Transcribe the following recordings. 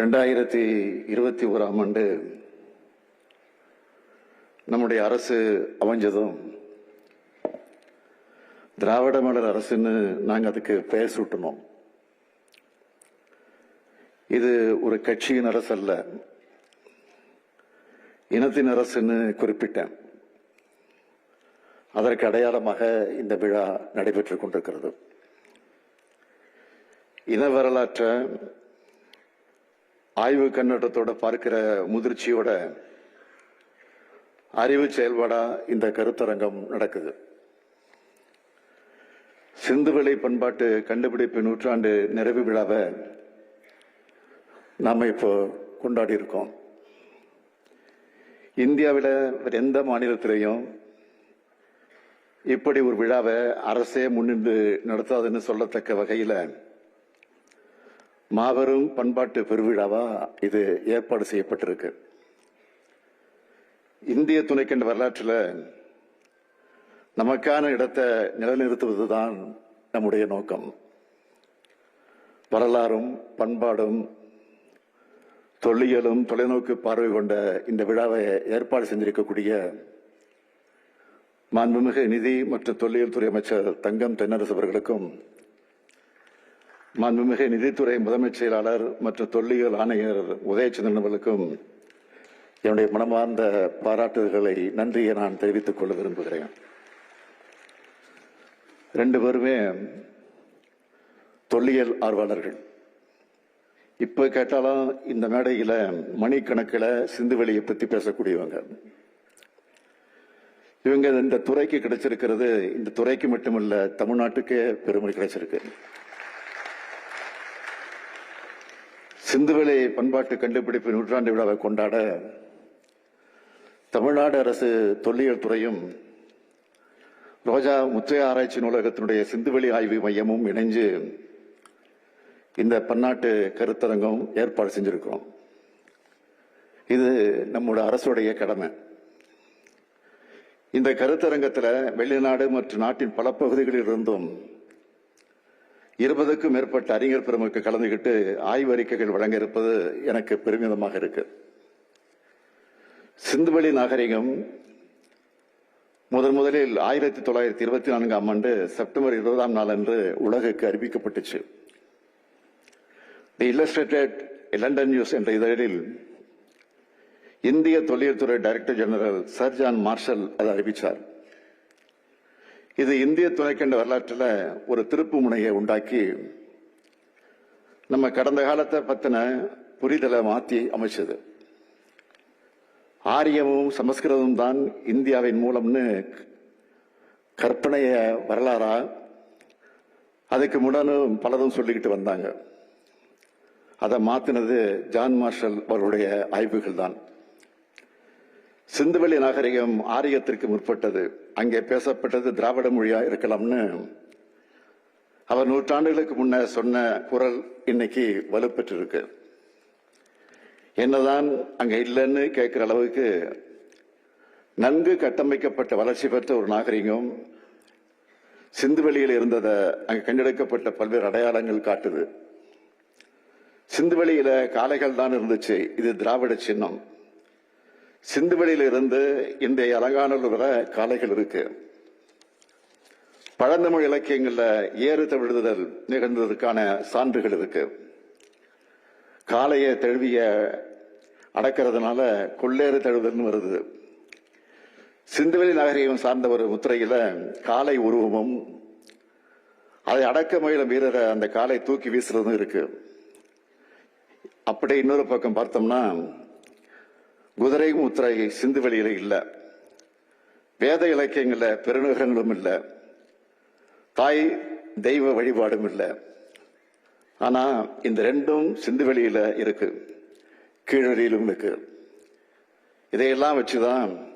ரெண்டாயிரத்தி இருபத்தி ஓராம் ஆண்டு நம்முடைய அரசு அமைஞ்சதும் திராவிட மலர் அரசுன்னு நாங்கள் அதுக்கு பெயர் சூட்டினோம். இது ஒரு கட்சியின் அரசு அல்ல இனத்தின் அரசுன்னு குறிப்பிட்டேன். அதற்கு அடையாளமாக இந்த விழா நடைபெற்றுக் கொண்டிருக்கிறது. இன வரலாற்றை ஆய்வு கண்ணோட்டத்தோட பார்க்கிற முதிர்ச்சியோட அறிவு செயல்பாடா இந்த கருத்தரங்கம் நடக்குது. சிந்துவெளி பண்பாட்டு கண்டுபிடிப்பு நூற்றாண்டு நிறைவு விழாவை நாம இப்போ கொண்டாடி இருக்கோம். இந்தியாவில் எந்த மாநிலத்திலையும் இப்படி ஒரு விழாவை அரசே முன்னின்று நடத்தாதுன்னு சொல்லத்தக்க வகையில் மாபெரும் பண்பாட்டு பெருவிழாவா இது ஏற்பாடு செய்யப்பட்டிருக்கு. இந்திய துணைக்கண்ட வரலாற்றில் நமக்கான இடத்தை நிலைநிறுத்துவதுதான் நம்முடைய நோக்கம். வரலாறும் பண்பாடும் தொல்லியலும் தொலைநோக்கு பார்வை கொண்ட இந்த விழாவை ஏற்பாடு செஞ்சிருக்கக்கூடிய மாண்புமிகு நிதி மற்றும் தொல்லியல் துறை அமைச்சர் தங்கம் தென்னரசு அவர்களுக்கும் மாண்புமிகு நிதித்துறை முதன்மைச் செயலாளர் மற்றும் தொல்லியல் ஆணையர் உதயச்சந்திரன் அவர்களுக்கும் என்னுடைய மனமார்ந்த பாராட்டுதல்களை நன்றியை நான் தெரிவித்துக் கொள்ள விரும்புகிறேன். ரெண்டு பேருமே தொல்லியல் ஆர்வலர்கள். இப்ப கேட்டாலும் இந்த மேடையில மணிக்கணக்கில் சிந்துவெளியை பத்தி பேசக்கூடியவங்க. இவங்க இந்த துறைக்கு கிடைச்சிருக்கிறது இந்த துறைக்கு மட்டுமல்ல தமிழ்நாட்டுக்கே பெருமை கிடைச்சிருக்கு. சிந்துவெளி பண்பாட்டு கண்டுபிடிப்பு நூற்றாண்டு விழாவை கொண்டாட தமிழ்நாடு அரசு தொல்லியல் துறையும் ரோஜா முத்தைய ஆராய்ச்சி நூலகத்தினுடைய சிந்துவெளி ஆய்வு மையமும் இணைஞ்சு இந்த பன்னாட்டு கருத்தரங்கம் ஏற்பாடு செஞ்சிருக்கிறோம். இது நம்முடைய அரசுடைய கடமை. இந்த கருத்தரங்கத்தில் வெளிநாடு மற்றும் நாட்டின் பல பகுதிகளில் இருந்தும் இருபதுக்கும் மேற்பட்ட அறிஞர் பெருமக்கு கலந்துகிட்டு ஆய்வறிக்கைகள் வழங்க இருப்பது எனக்கு பெருமிதமாக இருக்கு. சிந்துவெளி நாகரிகம் முதன் முதலில் ஆயிரத்தி தொள்ளாயிரத்தி இருபத்தி நான்காம் ஆண்டு செப்டம்பர் இருபதாம் நாள் அன்று உலகுக்கு அறிவிக்கப்பட்டுச்சு. தி இல்லஸ்ட்ரேட்டட் லண்டன் நியூஸ் என்ற இதழில் இந்திய தொழில்துறை director general sir John Marshall அதை அறிவித்தார் இது இந்திய துணைக்கண்ட வரலாற்றில் ஒரு திருப்பு முனையை உண்டாக்கி நம்ம கடந்த காலத்தை பத்தின புரிதலை மாற்றி அமைச்சது. ஆரியமும் சமஸ்கிருதமும் தான் இந்தியாவின் மூலம்னு கற்பனைய வரலாறா அதுக்கு முடனும் பலரும் சொல்லிக்கிட்டு வந்தாங்க. அதை மாத்தினது ஜான் மார்ஷல் அவருடைய ஆய்வுகள் தான். சிந்துவெளி நாகரிகம் ஆரியத்திற்கு முற்பட்டது. அங்கே பேசப்பட்டது திராவிட மொழியா இருக்கலாம்னு. அவர் நூற்றாண்டுகளுக்கு முன்ன சொன்ன குரல் இன்னைக்கு வலுப்பெற்றிருக்கு. என்னதான் அங்க இல்லைன்னு கேட்கிற அளவுக்கு நன்கு கட்டமைக்கப்பட்ட வளர்ச்சி பெற்ற ஒரு நாகரிகம் சிந்துவெளியில் இருந்ததை அங்கு கண்டெடுக்கப்பட்ட பல்வேறு அடையாளங்கள் காட்டுது. சிந்துவெளியில காளைகள் தான் இருந்துச்சு. இது திராவிட சின்னம். சிந்துவெளியிலிருந்து இன்றைய அலங்கானூர் வர காளைகள் இருக்கு. பழந்தமிழ் இலக்கியங்களில் ஏறு தவிழுதல் நிகழ்ந்ததற்கான சான்றுகள் இருக்கு. காளையை தழுவிய அடக்கிறதுனால கொள்ளேறு தழுவுதல்னு வருது. சிந்துவெளி நாகரிகம் சார்ந்த ஒரு முத்திரையில காளை உருவமும் அதை அடக்க முயலும் வீரரை அந்த காலை தூக்கி வீசுறதும் இருக்கு. அப்படி இன்னொரு பக்கம் பார்த்தோம்னா குதிரை முத்திரை சிந்துவெளியில இல்லை. வேத இலக்கியங்களில் பெருநகரங்களும் இல்லை. தாய் தெய்வ வழிபாடும் இல்லை. ஆனா இந்த ரெண்டும் சிந்துவெளியில இருக்கு. கீழடியிலும் இருக்கு. இதையெல்லாம் வச்சுதான்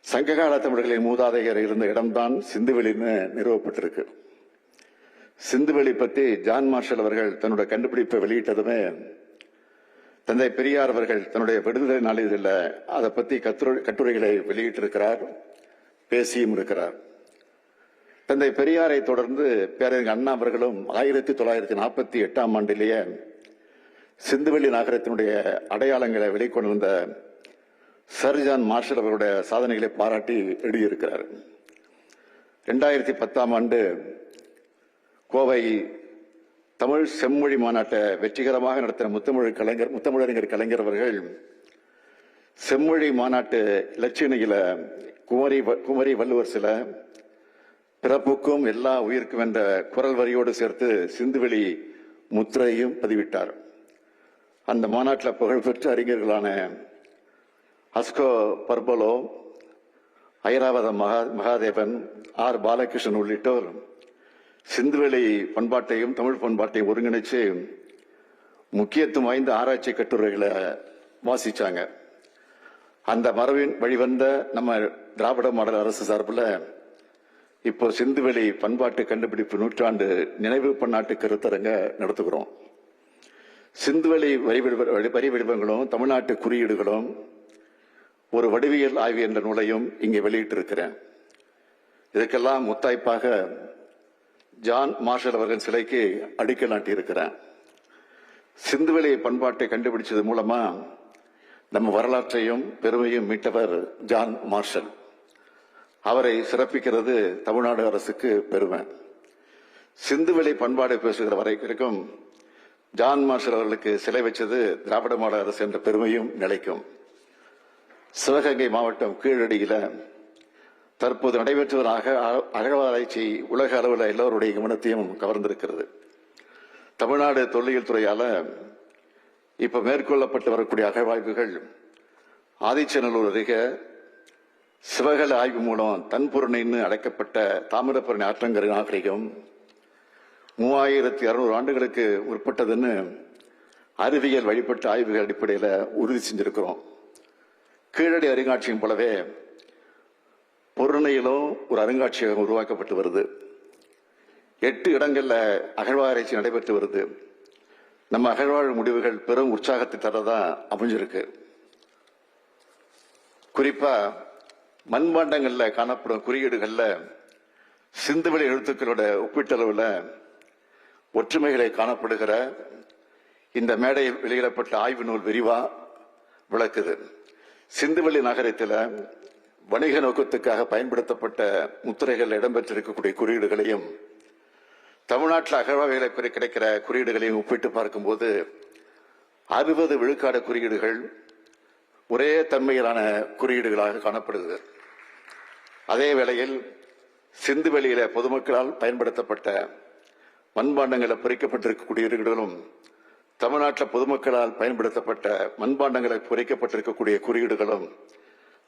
சங்ககால தமிழர்களின் மூதாதையர் இருந்த இடம்தான் சிந்துவெளின்னு நிறுவப்பட்டிருக்கு. சிந்துவெளி பத்தி ஜான் மார்ஷல் அவர்கள் தன்னோட கண்டுபிடிப்பை வெளியிட்டதுமே தந்தை பெரியார் அவர்கள் தன்னுடைய விடுதலை நாளிதழில் அதை பற்றி கட்டுரைகளை வெளியிட்டிருக்கிறார் பேசியும் இருக்கிறார். தந்தை பெரியாரை தொடர்ந்து பேரறிஞர் அண்ணா அவர்களும் ஆயிரத்தி தொள்ளாயிரத்தி நாற்பத்தி எட்டாம் ஆண்டிலேயே சிந்துவெளி நகரத்தினுடைய அடையாளங்களை வெளிக்கொண்டு வந்த சர்ஜான் மார்ஷல் அவருடைய சாதனைகளை பாராட்டி எழுதியிருக்கிறார். ரெண்டாயிரத்தி பத்தாம் ஆண்டு கோவை தமிழ் செம்மொழி மாநாட்டை வெற்றிகரமாக நடத்தின முத்தமிழ் கலைஞர் முத்தமிழறிஞர் கலைஞர் அவர்கள் செம்மொழி மாநாட்டு இலட்சியணியில குமரி வ- குமரி வள்ளுவர் சில பிறப்புக்கும் எல்லா உயிருக்கும் என்ற குரல் வரியோடு சேர்த்து சிந்துவெளி முத்திரையும் பதிவிட்டார். அந்த மாநாட்டில் புகழ்பெற்ற அறிஞர்களான அஸ்கோ பர்பலோ ஐராவத மகா மகாதேவன் ஆர். பாலகிருஷ்ணன் உள்ளிட்டோர் சிந்துவெளி பண்பாட்டையும் தமிழ் பண்பாட்டையும் ஒருங்கிணைச்சு முக்கியத்துவம் வாய்ந்த ஆராய்ச்சி கட்டுரைகளை வாசிச்சாங்க. அந்த மரபின் வழிவந்த நம்ம திராவிட மாடல் அரசு சார்பில் இப்போ சிந்துவெளி பண்பாட்டு கண்டுபிடிப்பு நூற்றாண்டு நினைவு பன்னாட்டு கருத்தரங்க நடத்துகிறோம். சிந்துவெளி வரி வரி வடிவங்களும் தமிழ்நாட்டு குறியீடுகளும் ஒரு வடிவியல் ஆய்வு என்ற நூலையும் இங்கே வெளியிட்டிருக்கிறேன். இதுக்கெல்லாம் முத்தாய்ப்பாக ஜான் மார்ஷல் அவர்கள் சிலைக்கு அடிக்கல் நாட்டியிருக்கிறேன் சிந்துவெளி பண்பாட்டை கண்டுபிடிச்சது மூலமா நம்ம வரலாற்றையும் பெருமையும் மீட்டவர் ஜான் மார்ஷல். அவரை சிறப்பிக்கிறது தமிழ்நாடு அரசுக்கு பெருமை. சிந்துவெளி பண்பாடு பேசுகிற வரைக்கும் ஜான் மார்ஷல் அவர்களுக்கு சிலை வச்சது திராவிட மாடல் அரசு என்ற பெருமையும் நிலைக்கும். சிவகங்கை மாவட்டம் கீழடியில தற்போது நடைபெற்று வரும் அக அகழ்வாராய்ச்சி உலக அளவில் எல்லோருடைய கவனத்தையும் கவர்ந்திருக்கிறது. தமிழ்நாடு தொல்லியல் துறையால இப்ப மேற்கொள்ளப்பட்டு வரக்கூடிய அகழ்வாய்வுகள் ஆதிச்சநல்லூர் அருகே சிவகல ஆய்வு மூலம் தன்புரணின்னு அழைக்கப்பட்ட தாமிரபரணி ஆற்றங்கரை நாகரிகம் மூவாயிரத்தி அறுநூறு ஆண்டுகளுக்கு உட்பட்டதுன்னு அறிவியல் வழிபட்ட ஆய்வுகள் அடிப்படையில் உறுதி செஞ்சிருக்கிறோம். கீழடி அருங்காட்சியம் போலவே பொருணையிலும் ஒரு அருங்காட்சியகம் உருவாக்கப்பட்டு வருது. எட்டு இடங்களில் அகழ்வாராய்ச்சி நடைபெற்று வருது. நம்ம அகழ்வாழ்வு முடிவுகள் பெரும் உற்சாகத்தை தரதா அமைஞ்சிருக்கு. குறிப்பா மண்பாண்டங்களில் காணப்படும் குறியீடுகளில் சிந்துவெளி எழுத்துக்களோட ஒப்பீட்டளவில் ஒற்றுமைகளை காணப்படுகிற இந்த மேடையில் வெளியிடப்பட்ட ஆய்வு நூல் விரிவா விளக்குது. சிந்துவெளி நகரத்தில் வணிக நோக்கத்துக்காக பயன்படுத்தப்பட்ட முத்திரைகள் இடம்பெற்றிருக்கக்கூடிய குறியீடுகளையும் தமிழ்நாட்டில் அகழ்வாய்களை குறை கிடைக்கிற குறியீடுகளையும் ஒப்பிட்டு பார்க்கும்போது அறுபது விழுக்காடு குறியீடுகள் ஒரே தன்மையிலான குறியீடுகளாக காணப்படுகிறது அதே வேளையில் சிந்துவெளியில பொதுமக்களால் பயன்படுத்தப்பட்ட மண்பாண்டங்களில் பொறிக்கப்பட்டிருக்கக்கூடிய குறியீடுகளும் தமிழ்நாட்டில் பொதுமக்களால் பயன்படுத்தப்பட்ட மண்பாண்டங்களை பொறிக்கப்பட்டிருக்கக்கூடிய குறியீடுகளும்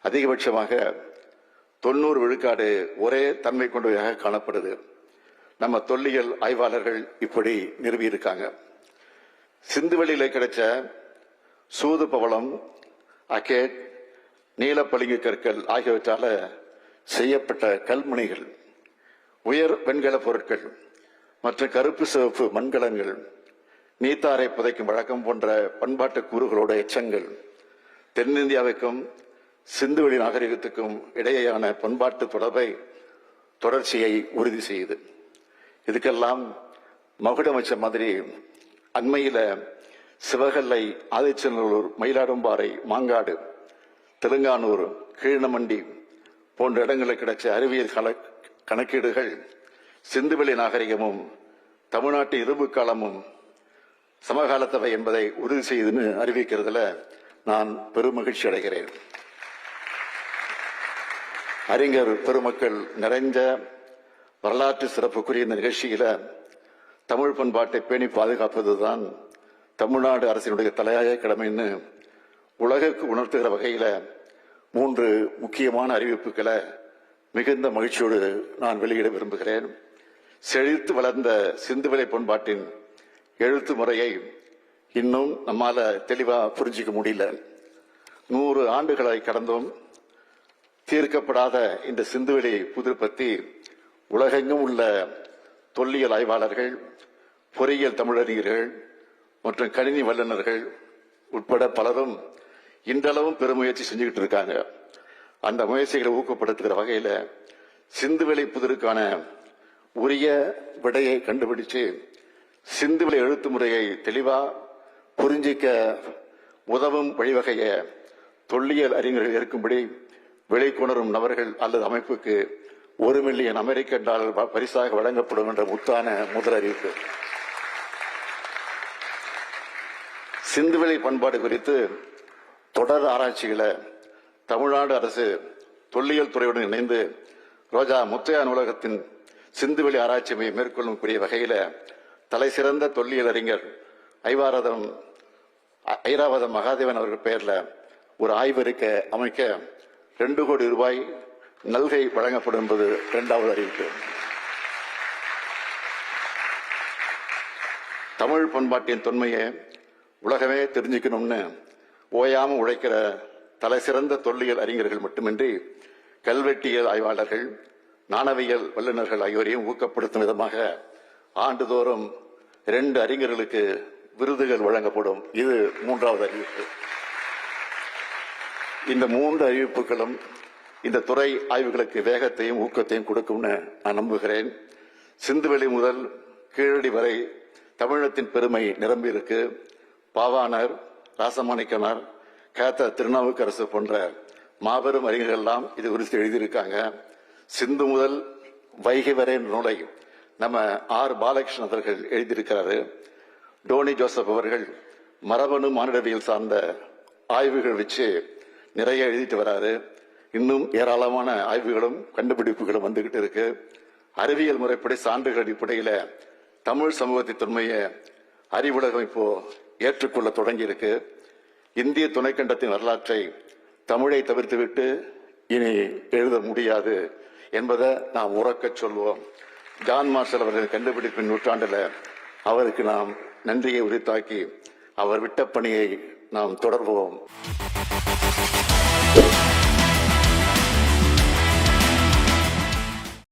அதிகபட்சமாக தொண்ணூறு விழுக்காடு ஒரே தன்மை கொண்டவையாக காணப்படுது. நம்ம தொல்லியல் ஆய்வாளர்கள் இப்படி நிறுவியிருக்காங்க. சிந்துவெளியில கிடைச்ச சூது பவளம் அகேட் நீலப்பளிங்கு கற்கள் ஆகியவற்றால செய்யப்பட்ட கல்முனைகள் உயர் வெண்கல பொருட்கள் மற்ற கருப்பு சிவப்பு மண்கலங்கள் நீத்தாரை புதைக்கும் வழக்கம் போன்ற பண்பாட்டு கூறுகளோட எச்சங்கள் தென்னிந்தியாவுக்கும் சிந்துவெளி நாகரிகத்துக்கும் இடையேயான பண்பாட்டு தொடர்பை தொடர்ச்சியை உறுதி செய்யுது. இதுக்கெல்லாம் மகுடம் மாதிரி அண்மையில சிவகல்லை ஆதிச்சநல்லூர் மயிலாடும்பாறை மாங்காடு தெலுங்கானூர் கீழ்நமண்டி போன்ற இடங்களில் கிடைச்ச அறிவியல் கல கணக்கீடுகள் சிந்துவெளி நாகரிகமும் தமிழ்நாட்டு இரும்பு காலமும் சமகாலத்தவை என்பதை உறுதி செய்துன்னு அறிவிக்கிறதுல நான் பெருமகிழ்ச்சி அடைகிறேன். அறிஞர் பெருமக்கள் நிறைந்த வரலாற்று சிறப்புக்குரிய இந்த நிகழ்ச்சியில தமிழ் பண்பாட்டை பேணி பாதுகாப்பதுதான் தமிழ்நாடு அரசினுடைய தலையாய கடமைன்னு உலகுக்கு உணர்த்துகிற வகையில மூன்று முக்கியமான அறிவிப்புகளை மிகுந்த மகிழ்ச்சியோடு நான் வெளியிட விரும்புகிறேன். செழித்து வளர்ந்த சிந்துவிலை பண்பாட்டின் எழுத்து முறையை இன்னும் நம்மால தெளிவா புரிஞ்சிக்க முடியல. நூறு ஆண்டுகளை கடந்தும். தீர்க்கப்படாத இந்த சிந்துவெளி புதிர் பத்தி உலகெங்கும் உள்ள தொல்லியல் ஆய்வாளர்கள் பொறியியல் தமிழறிஞர்கள் மற்றும் கணினி வல்லுநர்கள் உட்பட பலரும் இன்றளவும் பெருமுயற்சி செஞ்சுக்கிட்டு இருக்காங்க. அந்த முயற்சிகளை ஊக்கப்படுத்துகிற வகையில சிந்துவெளி புதிருக்கான உரிய விடையை கண்டுபிடிச்சு சிந்துவெளி எழுத்து முறையை தெளிவா புரிஞ்சிக்க உதவும் வழிவகைய தொல்லியல் அறிஞர்கள் இருக்கும்படி விலைக்குணரும் நபர்கள் அல்லது அமைப்புக்கு ஒரு மில்லியன் அமெரிக்க டாலர் பரிசாக வழங்கப்படும் என்ற முத்தான முதல் அறிவிப்பு. சிந்துவெளி பண்பாடு குறித்து தொடர் ஆராய்ச்சிகளை தமிழ்நாடு அரசு தொல்லியல் துறையுடன் இணைந்து ரோஜா முத்தையா நூலகத்தின் சிந்துவெளி ஆராய்ச்சியை மேற்கொள்ளக்கூடிய மேற்கொள்ளும் தலைசிறந்த தொல்லியல் அறிஞர் ஐவாரதம் ஐராவதம் மகாதேவன் அவர்கள் பெயரில் ஒரு ஆய்வறிக்கை அமைக்க ரெண்டு கோடி ரூபாய் நல்கை வழங்கப்படும் என்பது இரண்டாவது அறிவிப்பு. தமிழ் பண்பாட்டின் தொன்மையை உலகமே தெரிஞ்சுக்கணும்னு ஓயாமல் உழைக்கிற தலை சிறந்த தொல்லியல் அறிஞர்கள் மட்டுமின்றி கல்வெட்டியல் ஆய்வாளர்கள் நாணவியல் வல்லுநர்கள் ஆகியோரையும் ஊக்கப்படுத்தும் விதமாக ஆண்டுதோறும் இரண்டு அறிஞர்களுக்கு விருதுகள் வழங்கப்படும். இது மூன்றாவது அறிவிப்பு. இந்த மூன்று அறிவிப்புகளும் இந்த துறை ஆய்வுகளுக்கு வேகத்தையும் ஊக்கத்தையும் கொடுக்கும்னு நான் நம்புகிறேன். சிந்துவெளி முதல் கீழடி வரை தமிழகத்தின் பெருமை நிரம்பி இருக்கு பாவாணர் ராசமாணிக்கனார் கேத்த திருநாவுக்கரசு போன்ற மாபெரும் அறிஞர்கள் எல்லாம் இது குறித்து எழுதியிருக்காங்க. சிந்து முதல் வைகை வரை நூலை நம்ம ஆர் பாலகிருஷ்ணன் அவர்கள் எழுதியிருக்கிறாரு. டோனி ஜோசப் அவர்கள் மரபணு மானிடவியல் சார்ந்த ஆய்வுகள் வச்சு நிறைய எழுதிட்டு வராரு. இன்னும் ஏராளமான ஆய்வுகளும் கண்டுபிடிப்புகளும் வந்துகிட்டு இருக்கு. அறிவியல் முறைப்படி சான்றுகள் அடிப்படையில தமிழ் சமூகத்தின் தொன்மையை அறிவுலகம் இப்போ ஏற்றுக்கொள்ள தொடங்கி இருக்கு இந்திய துணைக்கண்டத்தின் வரலாற்றை தமிழை தவிர்த்துவிட்டு இனி எழுத முடியாது என்பதை நாம் உறக்கச் சொல்வோம். ஜான் மார்ஷல் அவர்கள் கண்டுபிடிப்பின் நூற்றாண்டில் அவருக்கு நாம் நன்றியை உரித்தாக்கி அவர் விட்ட பணியை நாம் தொடர்வோம்.